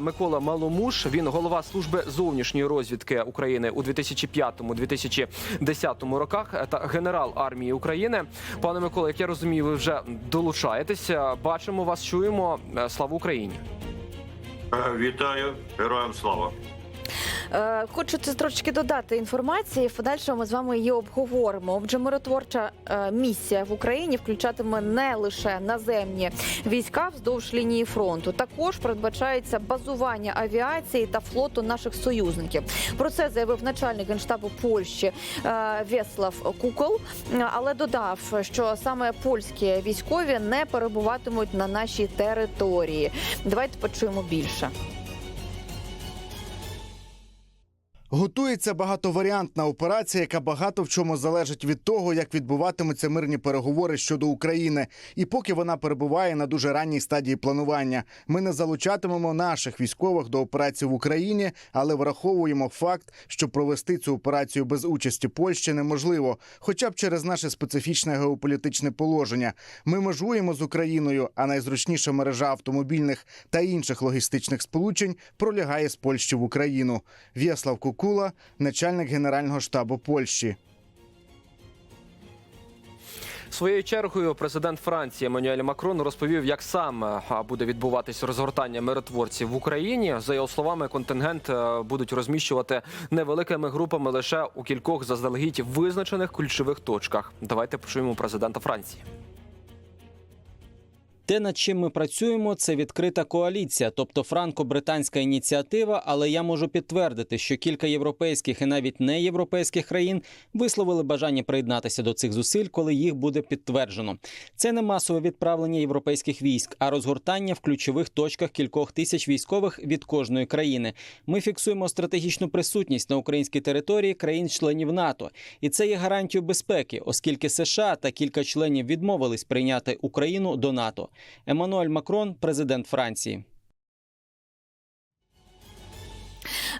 Микола Маломуш. Він голова служби зовнішньої розвідки України у 2005-2010 роках та генерал армії України. Пане Микола, як я розумію, ви вже долучаєтеся. Бачимо вас, чуємо. Слава Україні! Е, Вітаю, героям слава. Е, Хочу це трошки додати інформації. В подальшому ми з вами її обговоримо. Отже, миротворча е, місія в Україні включатиме не лише наземні війська вздовж лінії фронту. Також передбачається базування авіації та флоту наших союзників. Про це заявив начальник генштабу Польщі е, Веслав Кукол, але додав, що саме польські військові не перебуватимуть на нашій території. Давайте почуємо більше. Готується багатоваріантна операція, яка багато в чому залежить від того, як відбуватимуться мирні переговори щодо України. І поки вона перебуває на дуже ранній стадії планування, ми не залучатимемо наших військових до операції в Україні, але враховуємо факт, що провести цю операцію без участі Польщі неможливо, хоча б через наше специфічне геополітичне положення. Ми межуємо з Україною, а найзручніша мережа автомобільних та інших логістичних сполучень пролягає з Польщі в Україну. В'яслав Кукула, начальник генерального штабу Польщі. Своєю чергою президент Франції Еммануель Макрон розповів, як саме буде відбуватись розгортання миротворців в Україні. За його словами, контингент е, будуть розміщувати невеликими групами лише у кількох заздалегідь визначених ключових точках. Давайте почуємо президента Франції. Те, над чим ми працюємо, це відкрита коаліція, тобто франко-британська ініціатива. Але я можу підтвердити, що кілька європейських і навіть не європейських країн висловили бажання приєднатися до цих зусиль, коли їх буде підтверджено. Це не масове відправлення європейських військ, а розгортання в ключових точках кількох тисяч військових від кожної країни. Ми фіксуємо стратегічну присутність на українській території країн-членів НАТО, і це є гарантією безпеки, оскільки США та кілька членів відмовились прийняти Україну до НАТО. Еммануель Макрон, президент Франції.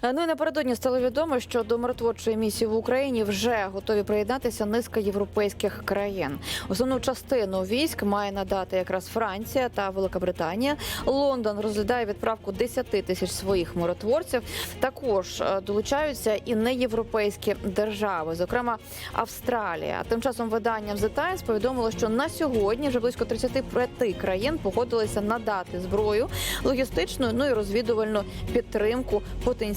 Е, Ну і напередодні стало відомо, що до миротворчої місії в Україні вже готові приєднатися низка європейських країн. Основну частину військ має надати якраз Франція та Велика Британія. Лондон розглядає відправку 10 тисяч своїх миротворців. Також е, долучаються і неєвропейські держави, зокрема Австралія. Тим часом виданням The Times повідомило, що на сьогодні вже близько 35 країн погодилися надати зброю, логістичну ну і розвідувальну підтримку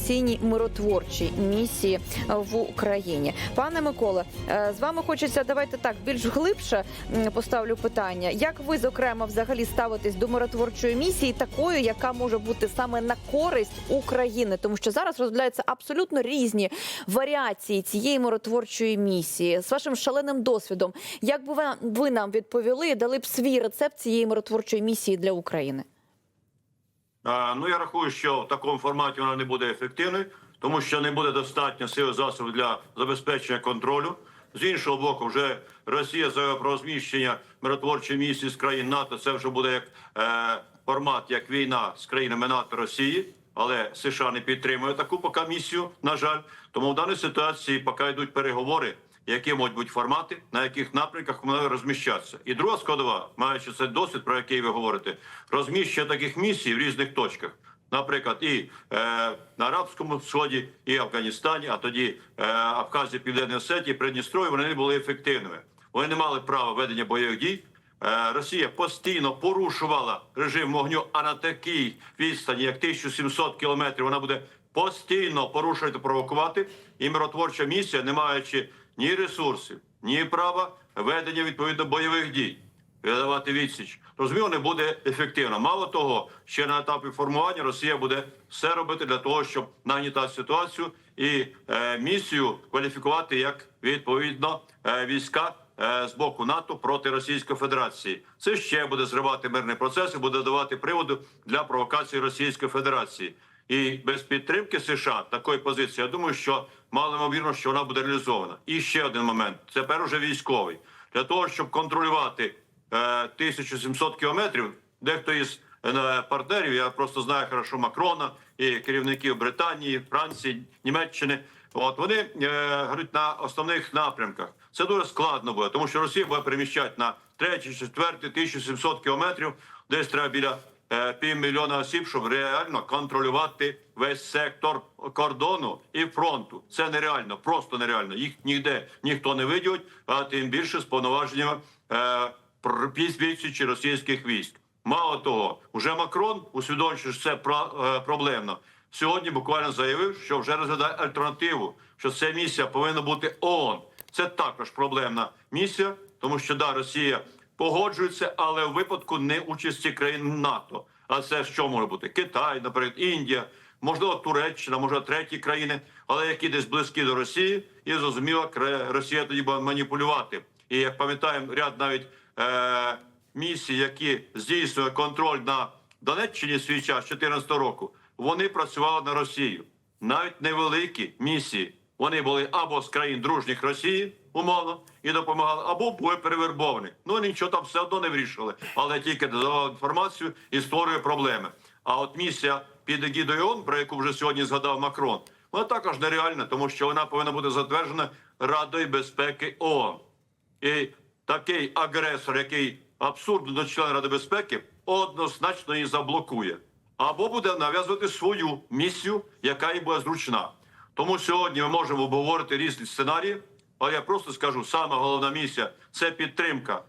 потенційній миротворчій місії в Україні. Пане Миколе, е, з вами хочеться давайте так більш глибше поставлю питання. Як ви зокрема взагалі ставитесь до миротворчої місії, такою, яка може бути саме на користь України, тому що зараз розглядаються абсолютно різні варіації цієї миротворчої місії з вашим шаленим досвідом. Як би ви, нам відповіли дали б свій рецепт цієї миротворчої місії для України? Е, Ну я рахую, що в такому форматі вона не буде ефективною, тому що не буде достатньо сил засобів для забезпечення контролю. З іншого боку, вже Росія заявила про розміщення миротворчої місії з країн НАТО. Це вже буде як е, формат, як війна з країнами НАТО Росії. Але США не підтримує таку поки місію, на жаль. Тому в даній ситуації поки йдуть переговори, які можуть бути формати, на яких напрямках вони розміщатися. І друга складова, маючи цей досвід, про який ви говорите, розміщення таких місій в різних точках. Наприклад, і е, на Арабському сході, і Афганістані, а тоді е, Абхазії, Південній Осетії, Придністров'я, вони не були ефективними. Вони не мали права ведення бойових дій. Е, Росія постійно порушувала режим вогню, а на такій відстані, як 1700 кілометрів, вона буде постійно порушувати, провокувати. І миротворча місія, не маючи ні ресурсів, ні права ведення відповідно бойових дій, видавати відсіч, розуміло, не буде ефективно. Мало того, ще на етапі формування Росія буде все робити для того, щоб нагнітати ситуацію і е, місію кваліфікувати як відповідно е, війська е, з боку НАТО проти Російської Федерації. Це ще буде зривати мирний процес і буде давати приводу для провокації Російської Федерації. І без підтримки США такої позиції, я думаю, що мало ймовірно, що вона буде реалізована. І ще один момент: це тепер уже військовий для того, щоб контролювати е, 1700 кілометрів. Дехто із е, партнерів, я просто знаю хорошо Макрона і керівників Британії, Франції, Німеччини. От вони е, говорять на основних напрямках. Це дуже складно буде, тому що Росія буде переміщати на третій, четвертий, 1700 кілометрів. Десь треба біля півмільйона осіб, щоб реально контролювати весь сектор кордону і фронту. Це нереально, просто нереально. Їх ніде ніхто не виділить, а тим більше з повноваженнями е, пр- російських військ. Мало того, вже Макрон, усвідомивши, що це е, проблемно, сьогодні буквально заявив, що вже розглядає альтернативу, що ця місія повинна бути ООН. Це також проблемна місія, тому що да, Росія погоджується, але в випадку не участі країн НАТО. А це що може бути? Китай, наприклад, Індія, можливо, Туреччина, може треті країни, але які десь близькі до Росії, і зрозуміло, Росія тоді буде маніпулювати. І як пам'ятаємо, ряд навіть е- місій, які здійснює контроль на Донеччині свій час 2014 року, вони працювали на Росію. Навіть невеликі місії. Вони були або з країн дружніх Росії, умовно, і допомагали, або були перевербовані. Ну нічого там все одно не вирішили, але тільки додавали інформацію і створює проблеми. А от місія під егідою ООН, про яку вже сьогодні згадав Макрон, вона також нереальна, тому що вона повинна бути затверджена Радою безпеки ООН. І такий агресор, який абсурдно до члена Ради безпеки, однозначно її заблокує. Або буде нав'язувати свою місію, яка їй буде зручна. Тому сьогодні ми можемо обговорити різні сценарії, але я просто скажу: саме головна місія це підтримка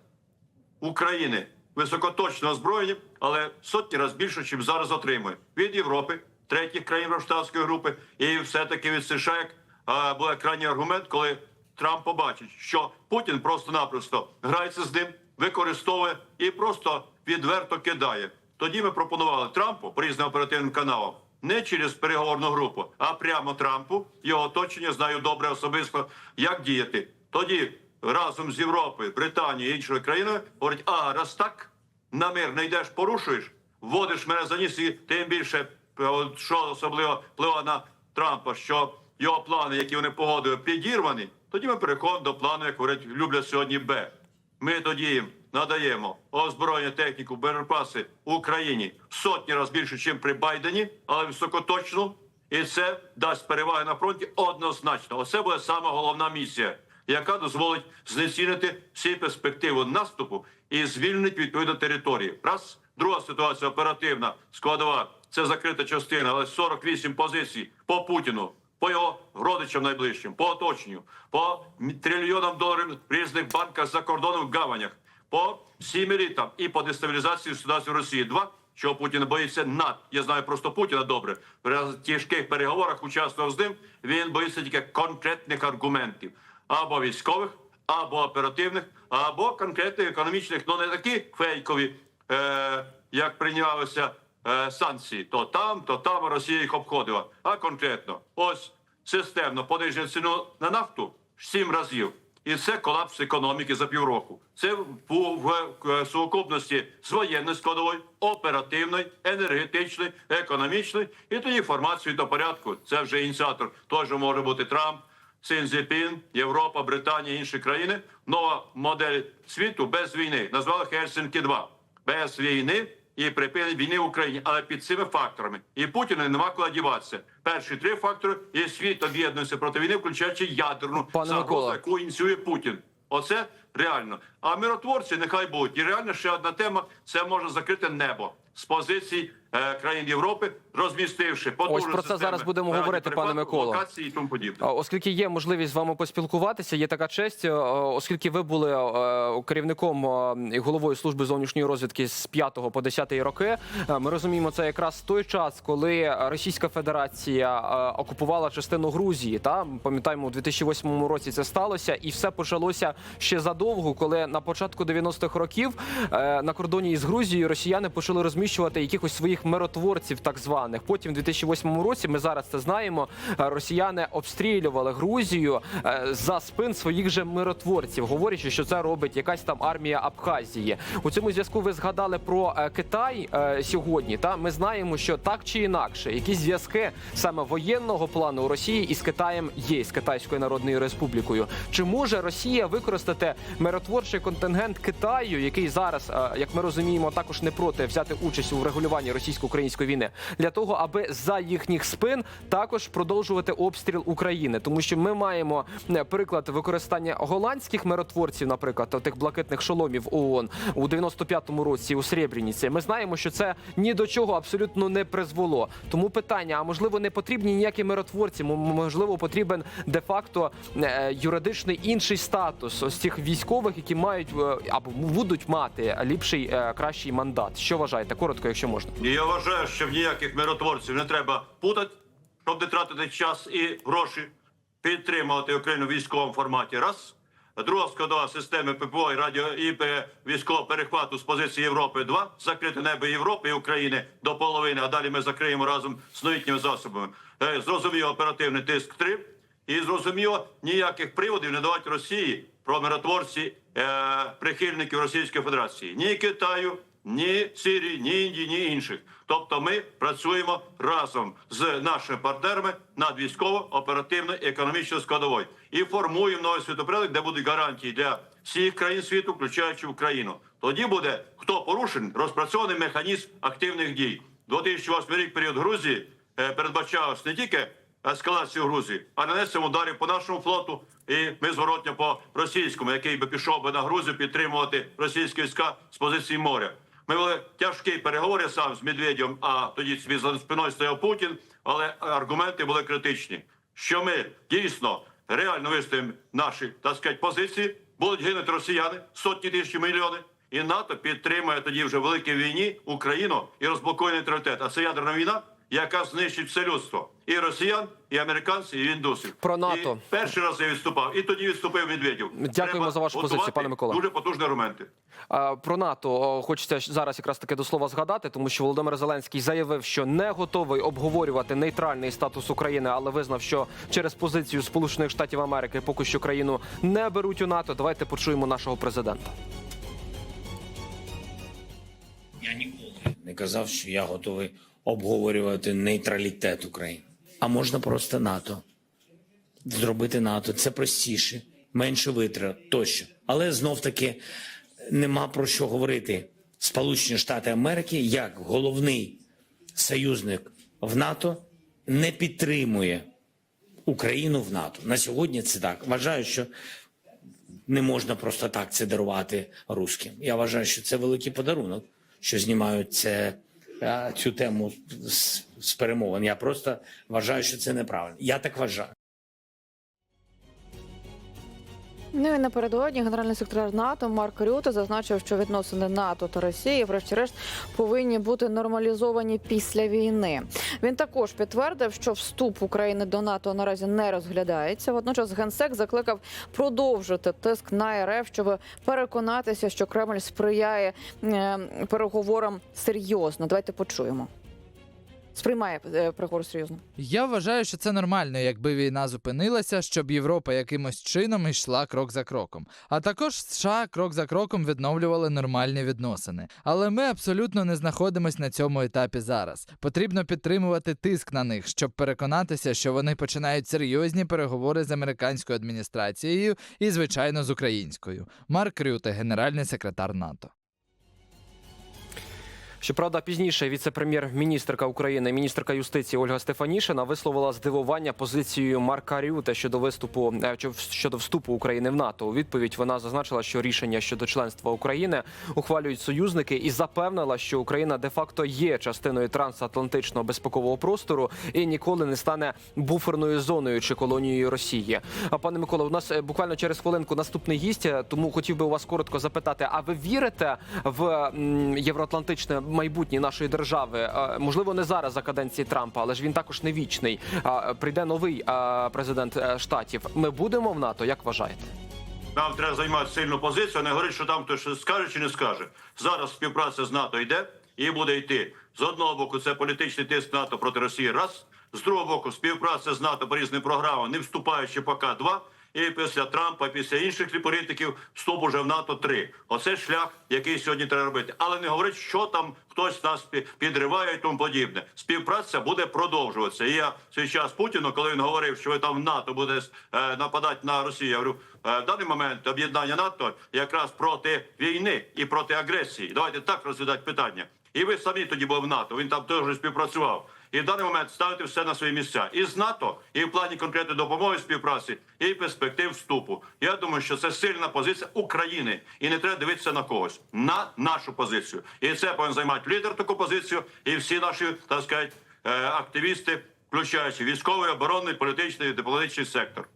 України. Високоточного озброєння, але сотні разів більше, ніж зараз отримує. Від Європи, третіх країн Рамштатської групи, і все-таки від США як а, буде крайній аргумент, коли Трамп побачить, що Путін просто-напросто грається з ним, використовує і просто відверто кидає. Тоді ми пропонували Трампу по різним оперативним каналам не через переговорну групу, а прямо Трампу його оточення знаю добре особисто, як діяти. Тоді разом з Європою, Британією і іншими країнами говорить: а раз так на мир не йдеш, порушуєш, вводиш мене за ніс, і тим більше е, що особливо впливає на Трампа, що його плани, які вони погодили, підірвані. Тоді ми переходимо до плану, як говорять, люблять сьогодні Б. Ми тоді їм надаємо озброєння техніку, боєприпаси Україні в сотні разів більше, ніж при Байдені, але високоточну. І це дасть переваги на фронті однозначно. Оце буде саме головна місія, яка дозволить знецінити всі перспективи наступу і звільнить відповідно території. Раз друга ситуація оперативна складова. Це закрита частина, але 48 позицій по Путіну по його родичам найближчим, по оточенню, по трильйонам доларів в різних банках за кордоном в гаванях, по елітам і по дестабілізації ситуації в Росії. Два, чого Путін боїться над. Я знаю просто Путіна добре. В тяжких переговорах участвував з ним. Він боїться тільки конкретних аргументів або військових, або оперативних, або конкретних економічних, ну не такі фейкові, е, як прийнялися е, санкції. То там, то там Росія їх обходила. А конкретно, ось системно пониження ціну на нафту сім разів. І це колапс економіки за півроку. Це в, в, в сукупності з воєнної складової, оперативної, енергетичної, економічної. І тоді формацію до порядку. Це вже ініціатор. Теж може бути Трамп, Сінзіпін, Європа, Британія, інші країни. Нова модель світу без війни. Назвали Хельсинки 2 без війни і припинення війни в Україні, але під цими факторами. І Путіна нема куди діватися. Перші три фактори і світ об'єднується проти війни, включаючи ядерну загрозу, яку ініціює Путін. Оце реально. А миротворці нехай будуть. І реально ще одна тема: це може закрити небо з позицій країн Європи, розмістивши потужні про це зараз будемо говорити, пане Миколо. і тому подібне. Оскільки є можливість з вами поспілкуватися, є така честь, е, оскільки ви були е, керівником е, і головою служби зовнішньої розвідки з 5 по 10 роки. е, Ми розуміємо, це якраз той час, коли Російська Федерація е, окупувала частину Грузії. Та пам'ятаємо, у 2008 році це сталося, і все почалося ще задовго, коли на початку 90-х років е, на кордоні із Грузією росіяни почали розміщувати якихось своїх миротворців, так званих. Потім, у 2008 році, ми зараз це знаємо. е, Росіяни обстрілювали Грузію е, за спин своїх же миротворців, говорячи, що це робить якась там армія Абхазії. У цьому зв'язку ви згадали про е, Китай сьогодні. Та ми знаємо, що так чи інакше, якісь зв'язки саме воєнного плану Росії із Китаєм є з Китайською Народною Республікою. Чи може Росія використати миротворчий контингент Китаю, який зараз, як ми розуміємо, також не проти взяти участь у врегулюванні російсько-української війни, для того, аби за їхніх спин також продовжувати обстріл України, тому що ми маємо е, приклад використання голландських миротворців, наприклад, тих блакитних шоломів ООН у 95-му році у Сребрениці. Ми знаємо, що це ні до чого абсолютно не призвело. Тому питання: а можливо, не потрібні ніякі миротворці? Можливо, потрібен де-факто е, юридичний інший статус ось цих військових, які мають е, або будуть мати ліпший кращий мандат. Що вважаєте? Коротко, якщо можна. Я вважаю, що в ніяких миротворців не треба путати, щоб не тратити час і гроші, підтримувати Україну в військовому форматі. Раз. Друга складова системи ППО і радіо і е, військового перехвату з позиції Європи. Два закрите небо Європи і України до половини. А далі ми закриємо разом з новітніми засобами. Е, Зрозуміло оперативний тиск. Три. І зрозуміло, ніяких приводів не давати Росії про миротворці е, прихильників Російської Федерації. Ні Китаю, ні Сирії, ні Індії, ні інших. Тобто ми працюємо разом з нашими партнерами над військово-оперативною і економічною складовою і формуємо новий світопорядок, де будуть гарантії для всіх країн світу, включаючи Україну. Тоді буде хто порушений, розпрацьований механізм активних дій. 2008 рік період Грузії е, передбачалось не тільки ескалацію Грузії, а нанесемо ударів по нашому флоту, і ми зворотня по російському, який би пішов би на Грузію підтримувати російські війська з позиції моря. Ми вели тяжкі переговори сам з Медведєм, а тоді за спиною стояв Путін, але аргументи були критичні. Що ми дійсно реально вистоїмо наші так сказати, позиції, будуть гинути росіяни сотні тисяч мільйони. І НАТО підтримує тоді вже великій війні Україну і розблокує нейтралітет. А це ядерна війна, яка знищить все людство. І росіян, і американців, і індусів. Про НАТО. І перший раз я відступав, і тоді відступив Медведєв. Дякуємо Треба за вашу позицію, пане Микола. Дуже потужні аргументи. Про НАТО хочеться зараз якраз таки до слова згадати, тому що Володимир Зеленський заявив, що не готовий обговорювати нейтральний статус України, але визнав, що через позицію Сполучених Штатів Америки поки що країну не беруть у НАТО. Давайте почуємо нашого президента. Я ніколи не казав, що я готовий обговорювати нейтралітет України. А можна просто НАТО. Зробити НАТО це простіше, менше витрат тощо. Але знов таки нема про що говорити. Сполучені Штати Америки, як головний союзник в НАТО, не підтримує Україну в НАТО. На сьогодні це так. Вважаю, що не можна просто так це дарувати русським. Я вважаю, що це великий подарунок, що знімають це, е, цю тему з, з перемовин. Я просто вважаю, що це неправильно. Я так вважаю. Ну і напередодні генеральний секретар НАТО Марк Рюте зазначив, що відносини НАТО та Росії, врешті-решт, повинні бути нормалізовані після війни. Він також підтвердив, що вступ України до НАТО наразі не розглядається. Водночас генсек закликав продовжити тиск на РФ, щоб переконатися, що Кремль сприяє е, переговорам серйозно. Давайте почуємо. Сприймає е, серйозно. Я вважаю, що це нормально, якби війна зупинилася, щоб Європа якимось чином йшла крок за кроком. А також США крок за кроком відновлювали нормальні відносини. Але ми абсолютно не знаходимось на цьому етапі зараз. Потрібно підтримувати тиск на них, щоб переконатися, що вони починають серйозні переговори з американською адміністрацією і, звичайно, з українською. Марк Рюте, генеральний секретар НАТО. Щоправда, пізніше віце-прем'єр-міністрка України, міністерка юстиції Ольга Стефанішина висловила здивування позицією Марка Рюте щодо виступу е, щодо вступу України в НАТО. У відповідь вона зазначила, що рішення щодо членства України ухвалюють союзники і запевнила, що Україна де-факто є частиною трансатлантичного безпекового простору і ніколи не стане буферною зоною чи колонією Росії. А пане Микола, у нас е, буквально через хвилинку наступний гість, е, тому хотів би у вас коротко запитати: а ви вірите в євроатлантичне майбутнє нашої держави? Е, Можливо, не зараз за каденції Трампа, але ж він також не вічний. Прийде новий е, президент е, штатів. Ми будемо в НАТО, як вважаєте? Нам треба займати сильну позицію, а не говорити, що там хтось щось скаже чи не скаже. Зараз співпраця з НАТО йде і буде йти. З одного боку, це політичний тиск НАТО проти Росії. Раз з другого боку, співпраця з НАТО по різним програмам, не вступаючи поки два. І після Трампа, і після інших політиків вступ уже в НАТО 3 Оце шлях, який сьогодні треба робити. Але не говорить, що там хтось нас пі- підриває і тому подібне. Співпраця буде продовжуватися. І я свій час Путіну, коли він говорив, що ви там в НАТО буде е, нападати на Росію, я говорю, е, в даний момент об'єднання НАТО якраз проти війни і проти агресії. Давайте так розглядати питання. І ви самі тоді були в НАТО. Він там теж співпрацював. І в даний момент ставити все на свої місця і з НАТО, і в плані конкретної допомоги співпраці, і перспектив вступу. Я думаю, що це сильна позиція України, і не треба дивитися на когось на нашу позицію. І це повинен займати лідер таку позицію, і всі наші так сказати, е, активісти, включаючи військовий, оборонний, політичний, дипломатичний сектор.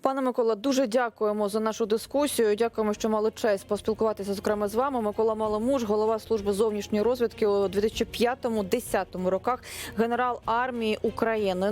Пане Микола, дуже дякуємо за нашу дискусію. Дякуємо, що мали честь поспілкуватися зокрема з вами. Микола Маломуж, голова служби зовнішньої розвідки у 2005-2010 роках, генерал армії України.